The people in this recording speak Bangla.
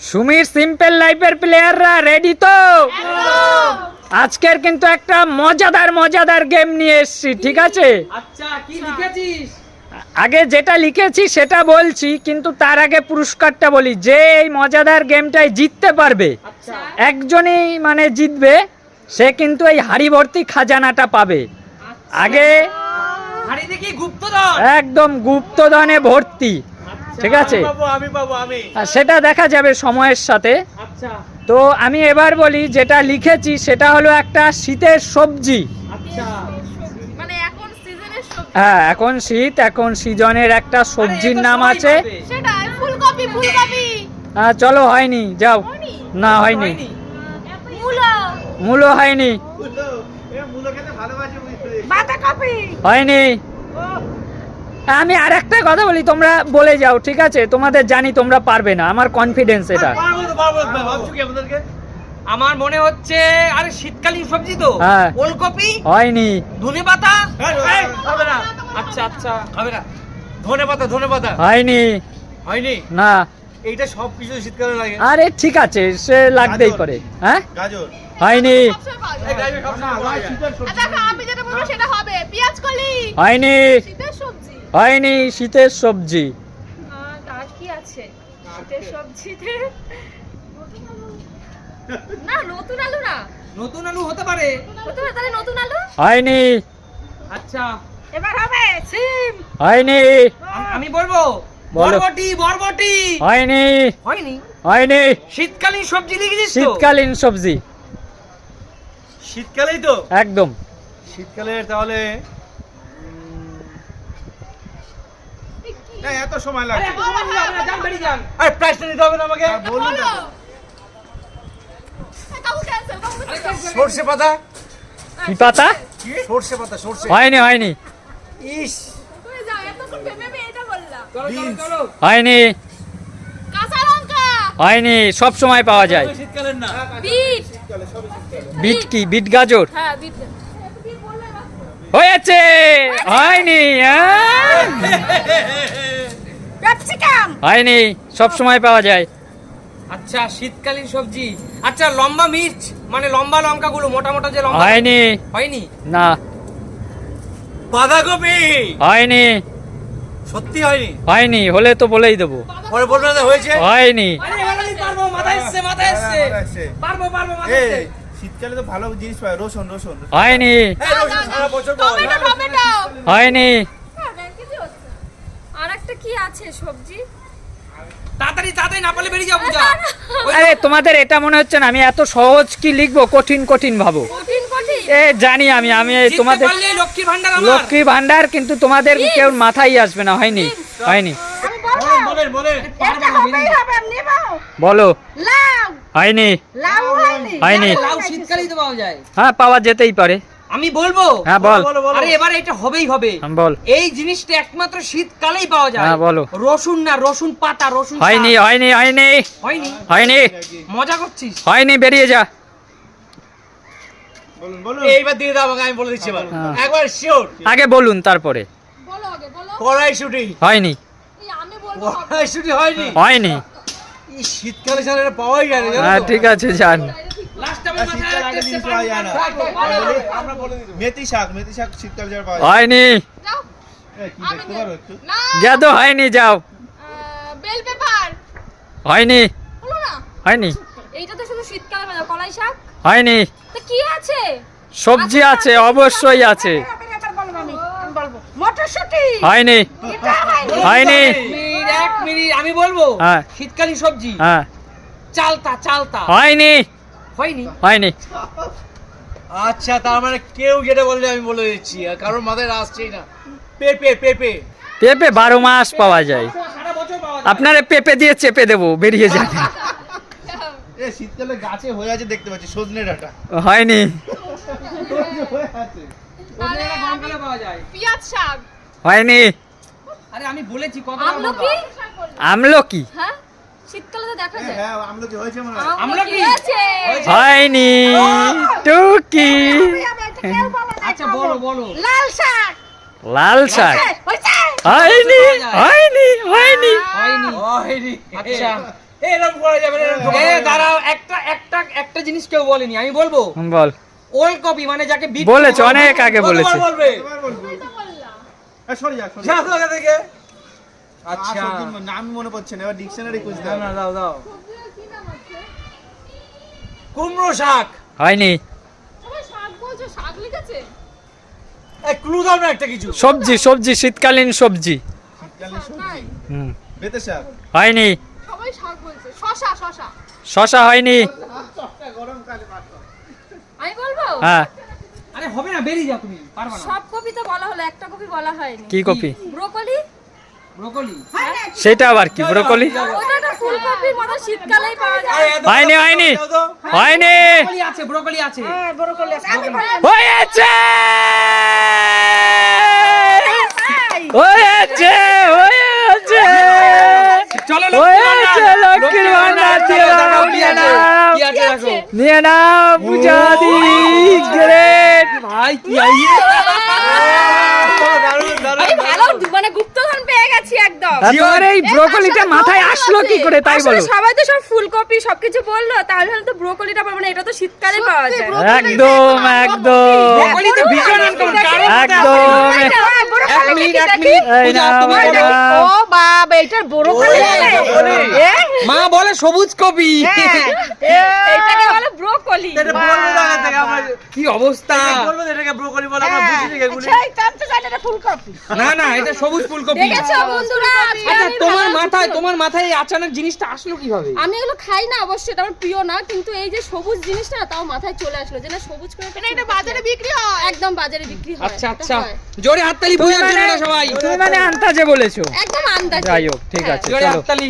সুমির সিম্পল লাইফের প্লেয়াররা রেডি তো? আজকের কিন্তু একটা মজাদার মজাদার গেম নিয়ে এসেছি ঠিক আছে? আচ্ছা কি লিখেছিস? আগে যেটা লিখেছি সেটা বলছি কিন্তু তার আগে পুরস্কারটা বলি যে এই মজাদার গেমটায় জিততে পারবে আচ্ছা। একজনই মানে জিতবে সে কিন্তু এই হাড়ি ভর্তি খাজানাটা পাবে। আগে দেখি গুপ্তধন। একদম গুপ্তধনে ভর্তি। ঠিক আছে? পাবো আমি পাবো আমি। আর সেটা দেখা যাবে সময়ের সাথে। আচ্ছা। তো আমি এবার বলি যেটা লিখেছি সেটা হলো একটা শীতের সবজি। আচ্ছা। মানে এখন সিজনের সবজি। হ্যাঁ এখন শীত এখন সিজনের একটা সবজির নাম আছে। হ্যাঁ চলো হয়নি যাও। না হয়নি। হয়নি। মূলো। মূলো হয়নি। হয়নি। আমি আর একটা কথা বলি তোমরা বলে যাও ঠিক আছে? তোমাদের জানি তোমরা পারবে না। আমার কনফিডেন্স এটা। পারব তো, পারব তো, ভাবছ কি আমাদেরকে? আমার মনে হচ্ছে আরে শীতকালীন সবজি তো। হ্যাঁ। ওলকপি হয়নি। ধনে পাতা হবে না আচ্ছা আচ্ছা। হবে না। ধনে পাতা ধনে পাতা হয়নি। হয়নি? না। এইটা সব কিছু শীতকালে লাগে। আরে ঠিক আছে সে লাগতেই। পারে হ্যাঁ? গাজর। হয়নি। হয়নি। শীতের সবজি। হয়নি শীতের সবজি। আর আর কি আছে? শীতের সবজিতে? না নতুন আলু না। নতুন আলু হতে পারে। হতে পারে তাহলে নতুন আলু? হয়নি। আচ্ছা। এবার হবে সিম। হয়নি। আমি বলব বরবটি বরবটি। হয়নি। হয়নি? হয়নি। শীতকালীন সবজি লিখেছিস তো? শীতকালীন সবজি। শীতকালেই তো? একদম। শীতকালে তাহলে না এত সময় লাগবে আরে প্রাইসটা নিতে হবে না আমাকে। হ্যাঁ, বলুন। সর্ষে পাতা? কি পাতা? সর্ষে পাতা সর্ষে। হয়নি হয়নি। ইস। হয়নি। হয়নি সব সময় পাওয়া যায়। শীতকালের বিট। বিট কি? বিট গাজর? হ্যাঁ হয়েছে! হয়নি হ্যাঁ? ক্যাপসিকাম। হয়নি সব সময় পাওয়া যায়। আচ্ছা শীতকালীন সবজি। আচ্ছা লম্বা মির্চ মানে লম্বা লঙ্কাগুলো মোটা মোটা যে লম্বা হয়নি। হয়নি? না। বাঁধাকপি! হয়নি। সত্যি হয়নি? হয়নি হলে তো বলেই দেবো। পরে বলবেন না হয়েছে? হয়নি। আরে আমি পারব মাথায় এসছে মাথায় এসছে। হ্যাঁ, মাথায় এসছে। পারব পারব মাথায় এসছে। শীতকালে তো ভালো জিনিস পায় রসুন রসুন। হয়নি। টমেটো হয়নি। কি আছে সবজি? তাড়াতাড়ি তাড়াতাড়ি না পারলে বেরিয়ে যাব যা আরে তোমাদের এটা মনে হচ্ছে না আমি এত সহজ কি লিখব? কঠিন কঠিন ভাবো। কঠিন কঠিন। এ জানি আমি আমি তোমাদের লক্ষ্মী ভান্ডার লক্ষ্মী ভান্ডার কিন্তু তোমাদের কেউ মাথায় আসবে না হয়নি হয়নি। বলো। হয়নি। হয়নি। হ্যাঁ পাওয়া যেতেই পারে। আমি বলব? হ্যাঁ বল। আরে এবার এটা হবেই হবে। হ্যাঁ, বল। এই জিনিসটা একমাত্র শীতকালেই পাওয়া যায়। হ্যাঁ, বলো। রসুন না রসুন পাতা রসুন হয়নি হয়নি হয়নি। হয়নি? হয়নি। মজা করছিস? হয়নি বেরিয়ে যা। বলুন বলুন। এইবার দিয়ে দাও আমাকে আমি বলে দিচ্ছি এবার। হ্যাঁ। একবার শিওর আগে বলুন তারপরে। বলো আগে বলো। কড়াইশুটি হয়নি। আমি বলব। কড়াইশুটি হয়নি? হয়নি। এই শীতকালে ছাড়া এটা পাওয়াই যায় না হ্যাঁ ঠিক আছে যান লাস্ট আমি আর মাথায় শীতকালে আগে জিনিস পাওয়া যায় না মেথি শাক মেথি শাক শীতকালে যারা পাওয়া হয়নি। যাও। এই, কি আমি দেখতে নেব। পারো একটু? না। যা তো হয়নি যাও। বেল পেপার। হয়নি। হয়নি। এইটা তো শুধু শীতকালে বাজা কলাই শাক? হয়নি। তো কি আছে? সবজি আছে অবশ্যই আছে। মটরশুঁটি। হয়নি। হয়নি। হয়নি। এক মিনিট আমি বলব। হ্যাঁ। শীতকালীন সবজি। হ্যাঁ। চালতা চালতা। হয়নি। হয়নি। হয়নি। আচ্ছা তার মানে কেউ যেটা বললে আমি বলে দিচ্ছি আর কারোর মাথায় আসছেই না। পেঁপে পেঁপে পেঁপে বারো মাস পাওয়া যায়। যায়। আপনারে পেঁপে দিয়ে চেপে দেবো বেরিয়ে যাবে। এ শীতকালে গাছে হয়ে আছে দেখতে পাচ্ছি সজনে ডাটা। হয়নি। হয়ে হয়নি। আরে আমি বলেছি কত আমলকি? আমলকি? হ্যাঁ? শীতকালে তো দেখা হ্যাঁ যায়। হ্যাঁ আমলো হয়েছে মনে হয়। আমলকি আমলকি? হয়নি। টুকি। আচ্ছা বলো বলো। লাল শাক। লাল শাক। হয়নি হয়নি হয়নি। হয়নি। হয়নি। আচ্ছা। এরকম করা যাবে না, এরকম ঢোকা এ দাঁড়াও একটা একটা একটা জিনিস কেউ বলেনি আমি বলব? বল। ওল্ড কপি মানে যাকে বলেছে অনেক আগে বলেছে। বলবে? এবার বলব? এ, সরে যা সরে যা। যা তো আগে থেকে আচ্ছা। আচ্ছা নাম মনে পড়ছে না এবার ডিকশনারি খুঁজ না দাও না দাও দাও। কুমড়ো শাক। হয়নি। সবাই শাক বলছো শাক লিখেছে? এই ক্লু দাও না একটা কিছু। সবজি সবজি শীতকালীন সবজি। শীতকালীন নাই সবজি? হুম। বেতে শাক। হয়নি। সবাই শাক বলছে শশা শশা। শশা হয়নি। আমি বলব? হ্যাঁ। আরে হবে না বেরিয়ে যাও তুমি পারবা না। সব কপি তো বলা হলো একটা কপি বলা হয়নি। কি কপি? ব্রোকলি? সেটা আবার কি ব্রোকলি? ওটা তো ফুলকপির মতো শীতকালেই পাওয়া যায়। আরে, দাও, হয়নি হয়নি। হয়নি। ব্রোকলি আছে ব্রোকলি আছে। হয়েছে! হয়েছে হয়েছে! হয়েছে লক্ষ্মীর ভান্ডার দিয়ে। দাও, নিয়ে নাও নাও পূজাদি গ্রেট ভাই কি আইয়ে? দারুণ, দারুণ। মানে গেছি একদম তোমার এই ব্রোকলিটা মাথায় আসলো কি করে তাই বলো সবাই তো সব ফুলকপি সবকিছু বলল তাহলে তো ব্রোকলিটা পারব না এটা তো শীতকালে পাওয়া যায় একদম একদম ব্রোকলি তো ভীষণ একদম এক মিনিট এক মিনিট। ও বাবা এটার ব্রোকলি মা বলে সবুজ কপি এটাকে বলে ব্রোকলি এটা বলবে তো আগে থেকে, আমরা- কি অবস্থা? বলবে তো এটাকে ব্রোকলি বলে, আমরা বুঝি নি এগুলি। না না এটা সবুজ ফুলকপি। দেখেছ বন্ধুরা আচ্ছা তোমার মাথায় তোমার মাথায় এই আচানক জিনিসটা আসলো কীভাবে? আমি এগুলো খাই না অবশ্যই এটা আমার প্রিয় না কিন্তু এই যে সবুজ জিনিসটা তাও মাথায় চলে আসলো যে না সবুজ করে এটা বাজারে বিক্রি হয়। একদম বাজারে বিক্রি হয় আচ্ছা আচ্ছা। জোরে হাততালি পূজার জন্য সবাই। তুমি মানে আন্তাজে বলেছ। একদম আন্দাজে যাই হোক ঠিক হ্যাঁ। আছে জোরে হাততালি।